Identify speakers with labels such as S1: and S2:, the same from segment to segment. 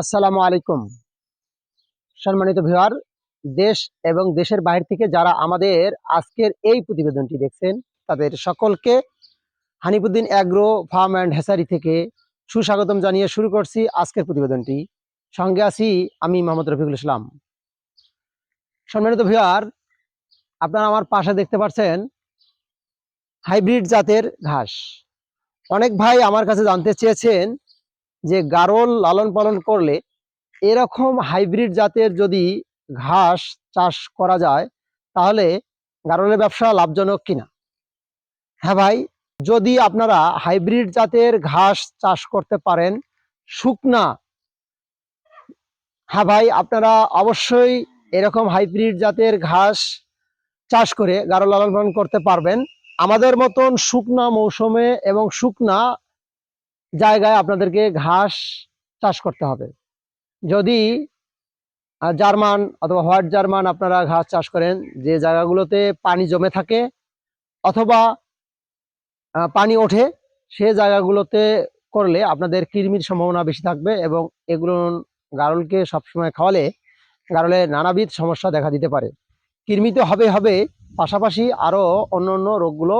S1: আসসালামু আলাইকুম। সম্মানিত ভিউয়ার, দেশ এবং দেশের বাইরে থেকে যারা আমাদের আজকের এই প্রতিবেদনটি দেখছেন, তাদের সকলকে Hanifuddin agro farm and hatchery থেকে সুস্বাগতম জানিয়ে শুরু করছি আজকের প্রতিবেদনটি। সঙ্গে আছি আমি মোহাম্মদ রফিকুল ইসলাম। সম্মানিত ভিউয়ার, আপনারা আমার পাশে দেখতে পাচ্ছেন হাইব্রিড জাতের ঘাস। অনেক ভাই আমার কাছে জানতে চেয়েছেন যে গারল লালন পালন করলে এরকম হাইব্রিড জাতের যদি ঘাস চাষ করা যায়, তাহলে গারলের ব্যবসা লাভজনক কিনা? হ্যাঁ ভাই, যদি আপনারা হাইব্রিড জাতের ঘাস চাষ করতে পারেন, শুকনা হ্যাঁ ভাই, আপনারা অবশ্যই এরকম হাইব্রিড জাতের ঘাস চাষ করে গারল লালন পালন করতে পারবেন। আমাদের মতন শুকনা মৌসুমে এবং শুকনা জায়গায় আপনাদেরকে ঘাস চাষ করতে হবে। যদি জার্মান অথবা হোয়াইট জার্মান আপনারা ঘাস চাষ করেন, যে জায়গাগুলোতে পানি জমে থাকে অথবা পানি ওঠে, সে জায়গাগুলোতে করলে আপনাদের কৃমির সম্ভাবনা বেশি থাকবে এবং এগুলো গারলকে সবসময় খাওয়ালে গারলে নানাবিধ সমস্যা দেখা দিতে পারে। কৃমি তো হবে হবে, পাশাপাশি আরও অন্য অন্য রোগগুলো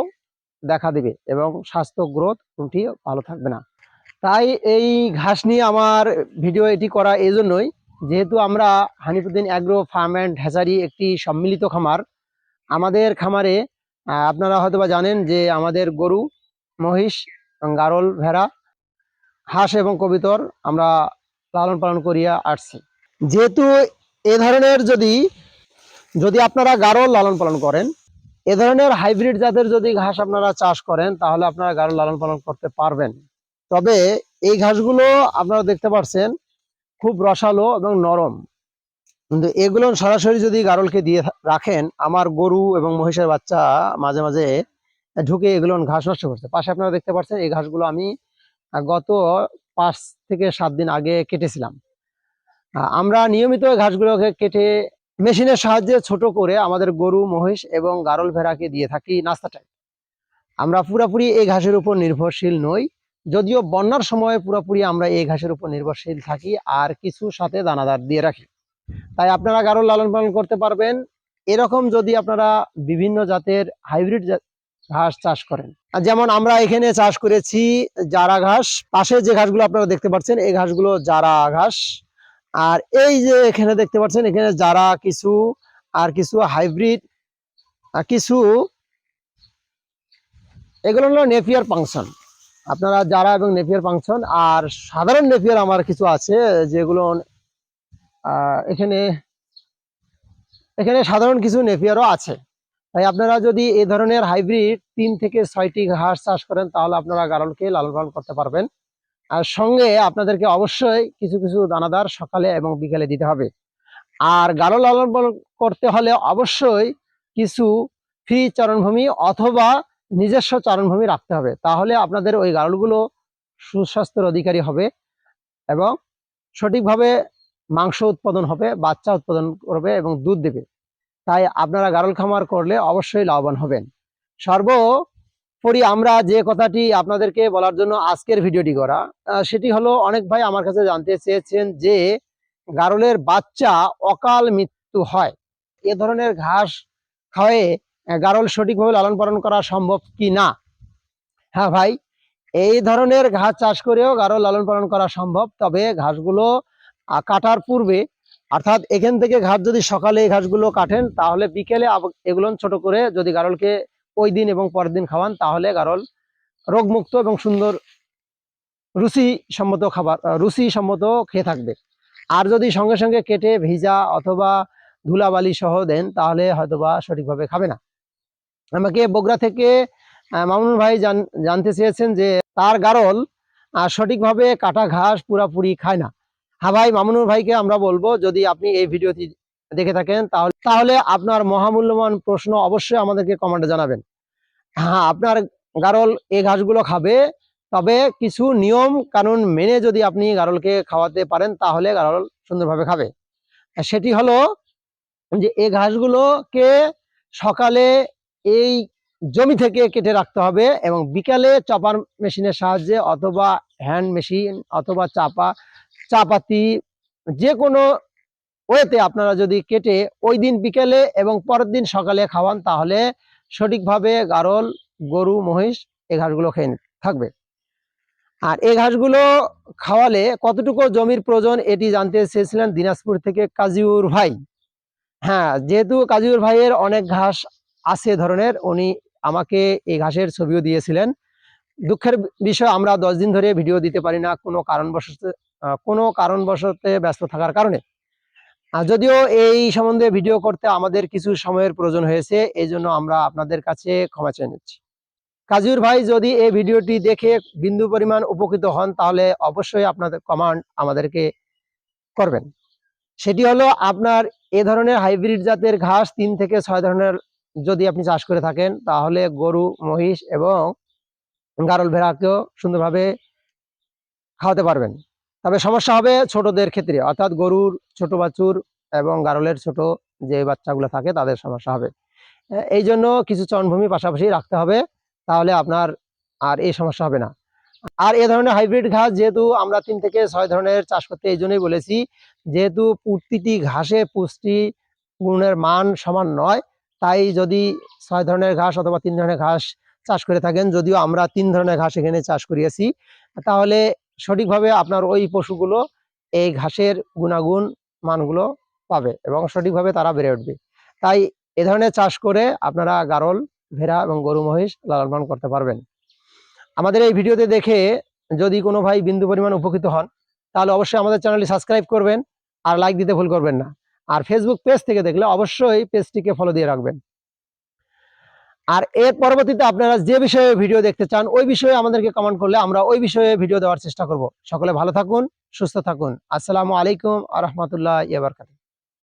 S1: দেখা দেবে এবং স্বাস্থ্য, গ্রোথ কোনটি ভালো থাকবে না। তাই এই ঘাস নিয়ে আমার ভিডিও এটি করা এই জন্যই যেহেতু আমরা Hanifuddin agro farm and hatchery একটি সম্মিলিত খামার। আমাদের খামারে আপনারা হয়তোবা জানেন যে আমাদের গরু, মহিষ, গারল, ভেড়া, হাঁস এবং কবিতর আমরা লালন পালন করিয়া আসছি। যেহেতু এ ধরনের যদি যদি আপনারা গারল লালন পালন করেন, এ ধরনের হাইব্রিড জাতের যদি ঘাস আপনারা চাষ করেন, তাহলে আপনারা গারল লালন পালন করতে পারবেন। তবে এই ঘাসগুলো আপনারা দেখতে পাচ্ছেন খুব রসালো এবং নরম। কিন্তু এগুলো সরাসরি যদি গারলকে দিয়ে রাখেন, আমার গরু এবং মহিষের বাচ্চা মাঝে মাঝে ঢুকে এগুলো ঘাস নষ্ট করছে। পাশে আপনারা দেখতে পাচ্ছেন এই ঘাসগুলো আমি গত পাঁচ থেকে সাত দিন আগে কেটেছিলাম। আমরা নিয়মিত ঘাসগুলোকে কেটে মেশিনের সাহায্যে ছোট করে আমাদের গরু, মহিষ এবং গারল ভেড়াকে দিয়ে থাকি নাস্তাটাই আমরা পুরাপুরি এই ঘাসের উপর নির্ভরশীল নই। যদিও বন্যার সময় পুরোপুরি আমরা এই ঘাসের উপর নির্ভরশীল থাকি আর কিছু সাথে দানাদার দিয়ে রাখি। তাই আপনারা গারল লালন পালন করতে পারবেন। এরকম যদি আপনারা বিভিন্ন জাতের হাইব্রিড ঘাস চাষ করেন। যেমন আমরা এখানে চাষ করেছি জারা ঘাস। পাশে যে ঘাসগুলো আপনারা দেখতে পাচ্ছেন, এই ঘাসগুলো জারা ঘাস। আর এই যে এখানে দেখতে পাচ্ছেন, এখানে জারা কিছু আর কিছু হাইব্রিড কিছু। এগুলো হলো নেপিয়ার ফাংশন আপনারা যারা এবং নেপিয়ার ফাংশন আর সাধারণ নেপিয়ার আমার কিছু আছে, যেগুলো এখানে এখানে সাধারণ কিছু নেপিয়ারও আছে। তাই আপনারা যদি এ ধরনের হাইব্রিড তিন থেকে ছয়টি ঘাস চাষ করেন, তাহলে আপনারা গারলকে লালন পালন করতে পারবেন। আর সঙ্গে আপনাদেরকে অবশ্যই কিছু কিছু দানাদার সকালে এবং বিকেলে দিতে হবে। আর গারল লালন পালন করতে হলে অবশ্যই কিছু ফ্রি চরণভূমি অথবা নিজস্ব চারণভূমি রাখতে হবে। তাহলে আপনাদের ওই গারলগুলো সুস্বাস্থ্যের অধিকারী হবে এবং সঠিকভাবে মাংস উৎপাদন হবে, বাচ্চা উৎপাদন করবে এবং দুধ দেবে। তাই আপনারা গারল খামার করলে অবশ্যই লাভবান হবেন। সর্বোপরি আমরা যে কথাটি আপনাদেরকে বলার জন্য আজকের ভিডিওটি করা সেটি হলো অনেক ভাই আমার কাছে জানতে চেয়েছেন যে গারলের বাচ্চা অকাল মৃত্যু হয়। এ ধরনের ঘাস খাওয়ে গারল সঠিকভাবে লালন পালন করা সম্ভব কি না? হ্যাঁ ভাই, এই ধরনের ঘাস চাষ করেও গারল লালন পালন করা সম্ভব, তবে ঘাসগুলো কাটার পূর্বে, অর্থাৎ এখান থেকে ঘাস যদি সকালে এই ঘাসগুলো কাটেন, তাহলে বিকেলে এগুলো ছোট করে যদি গারলকে ওই দিন এবং পরের দিন খাওয়ান, তাহলে গারল রোগমুক্ত এবং সুন্দর রুচি সম্মত খাবার রুচি সম্মত খেয়ে থাকবে। আর যদি সঙ্গে সঙ্গে কেটে ভিজা অথবা ধুলাবালি সহ দেন, তাহলে হয়তোবা সঠিকভাবে খাবে না। আমাকে বগুড়া থেকে আহ, মামুনুল ভাই জানতে চেয়েছেন যে তার গারল সঠিকভাবে কাটা ঘাস পুরাপুরি খায় না। হ্যাঁ ভাই মামুনুর ভাইকে আমরা বলব যদি আপনি এই ভিডিওটি দেখে থাকেন তাহলে তাহলে আপনার মহামূল্যবান প্রশ্ন অবশ্যই আমাদেরকে কমেন্টে জানাবেন। হ্যাঁ আপনার গারল এই ঘাসগুলো খাবে তবে কিছু নিয়ম কানুন মেনে যদি আপনি গারলকে খাওয়াতে পারেন তাহলে গারল সুন্দরভাবে খাবে। সেটি হলো যে এই ঘাসগুলোকে সকালে এই জমি থেকে কেটে রাখতে হবে এবং বিকালে চপার মেশিনের সাহায্যে অথবা হ্যান্ড মেশিন অথবা চাপা, চাপাতি যে কোনো ওয়েতে আপনারা যদি কেটে ওই দিন বিকেলে এবং পরের দিন সকালে খাওয়ান, তাহলে সঠিকভাবে গারল, গরু, মহিষ এই ঘাসগুলো খেয়ে থাকবে। আর এই ঘাসগুলো খাওয়ালে কতটুকু জমির প্রয়োজন এটি জানতে চেয়েছিলেন দিনাজপুর থেকে কাজিউর ভাই। হ্যাঁ যেহেতু কাজিউর ভাইয়ের অনেক ঘাস আছে ধরনের, উনি আমাকে এই ঘাসের ছবিও দিয়েছিলেন। দুঃখের বিষয়, আমরা দশ দিন ধরে ভিডিও দিতে পারি না কোনো কারণবশত কোনো কারণবশতে ব্যস্ত থাকার কারণে। যদিও এই সম্বন্ধে ভিডিও করতে আমাদের কিছু সময়ের প্রয়োজন হয়েছে, এই জন্য আমরা আপনাদের কাছে ক্ষমা চেয়ে নিচ্ছি। কাজুর ভাই, যদি এই ভিডিওটি দেখে বিন্দু পরিমাণ উপকৃত হন, তাহলে অবশ্যই আপনাদের কমান্ড আমাদেরকে করবেন। সেটি হলো, আপনার এ ধরনের হাইব্রিড জাতের ঘাস তিন থেকে ছয় ধরনের যদি আপনি চাষ করে থাকেন, তাহলে গরু, মহিষ এবং গারল ভেড়াকেও সুন্দরভাবে খাওয়াতে পারবেন। তবে সমস্যা হবে ছোটদের ক্ষেত্রে, অর্থাৎ গরুর ছোট বাছুর এবং গারলের ছোট যে বাচ্চাগুলো থাকে, তাদের সমস্যা হবে। এই জন্য কিছু চনভূমি পাশাপাশি রাখতে হবে, তাহলে আপনার আর এই সমস্যা হবে না। আর এ ধরনের হাইব্রিড ঘাস যেহেতু আমরা তিন থেকে ছয় ধরনের চাষ করতে এই জন্যই বলেছি, যেহেতু প্রতিটি ঘাসে পুষ্টি গুণের মান সমান নয় তাই যদি ছয় ধরনের ঘাস অথবা তিন ধরনের ঘাস চাষ করে থাকেন, যদিও আমরা তিন ধরনের ঘাস এখানে চাষ করিয়েছি, তাহলে সঠিকভাবে আপনার ওই পশুগুলো এই ঘাসের গুণাগুণ মানগুলো পাবে এবং সঠিকভাবে তারা বেড়ে উঠবে। তাই এ ধরনের চাষ করে আপনারা গারল, ভেড়া এবং গরু, মহিষ লালন পালন করতে পারবেন। আমাদের এই ভিডিওতে দেখে যদি কোনো ভাই বিন্দু পরিমাণ উপকৃত হন, তাহলে অবশ্যই আমাদের চ্যানেলটি সাবস্ক্রাইব করবেন আর লাইক দিতে ভুল করবেন না। আর ফেসবুক পেজ থেকে দেখলে অবশ্যই পেজটিকে ফলো দিয়ে রাখবেন। আর এর পরবর্তীতে আপনারা যে বিষয়ে ভিডিও দেখতে চান, ওই বিষয়ে আমাদেরকে কমেন্ট করলে আমরা ওই বিষয়ে ভিডিও দেওয়ার চেষ্টা করব। সকলে ভালো থাকুন, সুস্থ থাকুন। আসসালামু আলাইকুম আ রহমতুল্লাহ ইয়ে বারকাতুহু।